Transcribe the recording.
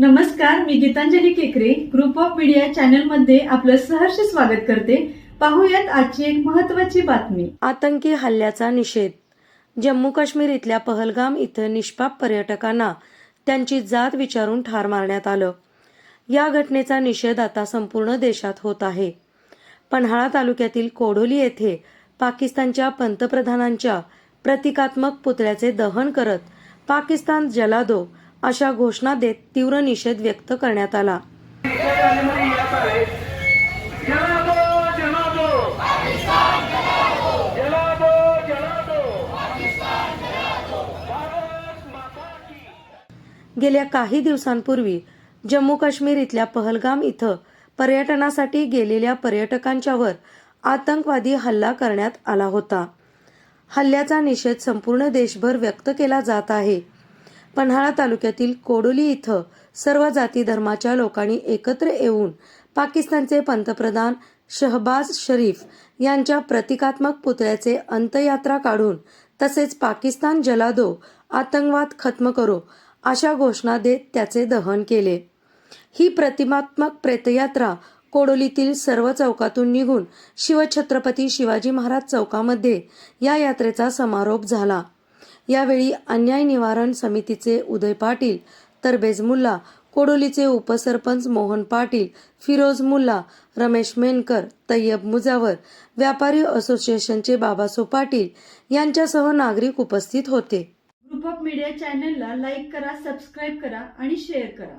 नमस्कार मी गीतांजली केकरे. Group of media चॅनलमध्ये आपलं सहर्ष स्वागत करते. पाहूयात आजची एक महत्वाची बातमी. आतंकी हल्ल्याचा निषेध. जम्मू काश्मीर इथल्या पहलगाम इथं निष्पाप पर्यटकांना त्यांची जात विचारून ठार मारण्यात आलं. या घटनेचा निषेध आता संपूर्ण देशात होत आहे. पन्हाळा तालुक्यातील कोढोली येथे पाकिस्तानच्या पंतप्रधानांच्या प्रतिकात्मक पुतळ्याचे दहन करत पाकिस्तान जलादो अशा घोषणा देत तीव्र निषेध व्यक्त करण्यात आला. गेल्या काही दिवसांपूर्वी जम्मू काश्मीर इथल्या पहलगाम इथं पर्यटनासाठी गेलेल्या पर्यटकांच्यावर आतंकवादी हल्ला करण्यात आला होता. हल्ल्याचा निषेध संपूर्ण देशभर व्यक्त केला जात आहे. पन्हाळा तालुक्यातील कोडोली इथं सर्व जाती धर्माच्या लोकांनी एकत्र येऊन पाकिस्तानचे पंतप्रधान शहबाज शरीफ यांच्या प्रतिकात्मक पुतळ्याचे अंत्ययात्रा काढून तसेच पाकिस्तान जलादो आतंकवाद खत्म करो अशा घोषणा देत त्याचे दहन केले. ही प्रतिमात्मक प्रेतयात्रा कोडोलीतील सर्व चौकातून निघून शिवछत्रपती शिवाजी महाराज चौकामध्ये या यात्रेचा समारोप झाला. यावेळी अन्याय निवारण समितीचे उदय पाटील तर बेजमुल्ला कोडोलीचे उपसरपंच मोहन पाटील फिरोज मुल्ला रमेश मेनकर तय्यब मुजावर व्यापारी असोसिएशनचे बाबासो पाटील यांच्यासह नागरिक उपस्थित होते. ग्रुप ऑफ मीडिया चॅनलला लाईक करा सबस्क्राईब करा आणि शेअर करा.